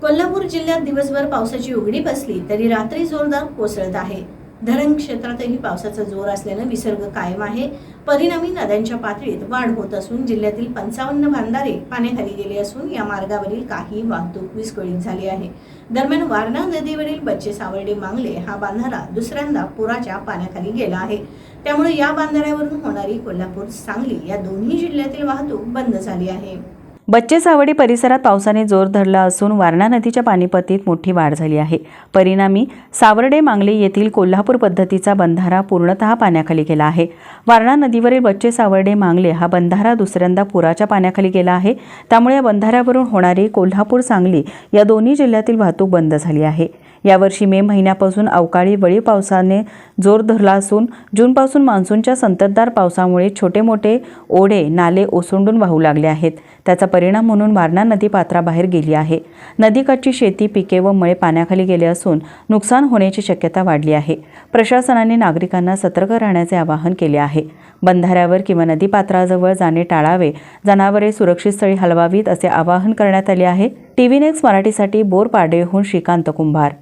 कोल्हापूर जिल्ह्यात दिवसभर पावसाची उघडी बसली तरी रात्री जोरदार कोसळत आहे. धरण क्षेत्रातही पावसाचा जोर असल्यानं विसर्ग कायम आहे. परिणामी नद्यांच्या पातळीत वाढ होत असून जिल्ह्यातील पंचावन्न बांधारे पाण्याखाली गेले असून या मार्गावरील काही वाहतूक विस्कळीत झाली आहे. दरम्यान वारणा नदीवरील बच्चे सावर्डे मांगले हा बांधारा दुसऱ्यांदा पुराच्या पाण्याखाली गेला आहे. त्यामुळे या बांधाऱ्यावरून होणारी कोल्हापूर सांगली या दोन्ही जिल्ह्यातील वाहतूक बंद झाली आहे. बच्चे सावडी परिसरात पावसाने जोर धरला असून वारणा नदीच्या पाणीपतीत मोठी वाढ झाली आहे. परिणामी सावर्डे मांगले येथील कोल्हापूर पद्धतीचा बंधारा पूर्णतः पाण्याखाली गेला आहे. वारणा नदीवरील बच्चे सावर्डे मांगले हा बंधारा दुसऱ्यांदा पुराच्या पाण्याखाली गेला आहे. त्यामुळे या बंधाऱ्यावरून होणारी कोल्हापूर सांगली या दोन्ही जिल्ह्यातील वाहतूक बंद झाली आहे. यावर्षी मे महिन्यापासून अवकाळी वळी पावसाने जोर धरला असून जूनपासून मान्सूनच्या संततधार पावसामुळे छोटे मोठे ओढे नाले ओसंडून वाहू लागले आहेत. त्याचा परिणाम म्हणून वारणा नदी पात्राबाहेर गेली आहे. नदीकाठची शेती पिके व मळे पाण्याखाली गेले असून नुकसान होण्याची शक्यता वाढली आहे. प्रशासनाने नागरिकांना सतर्क राहण्याचे आवाहन केले आहे. बंधाऱ्यावर किंवा नदीपात्राजवळ जाणे टाळावे जनावरे सुरक्षित स्थळी हलवावीत असे आवाहन करण्यात आले आहे. टीव्ही नेक्स्ट मराठीसाठी बोरपाडेहून श्रीकांत कुंभार.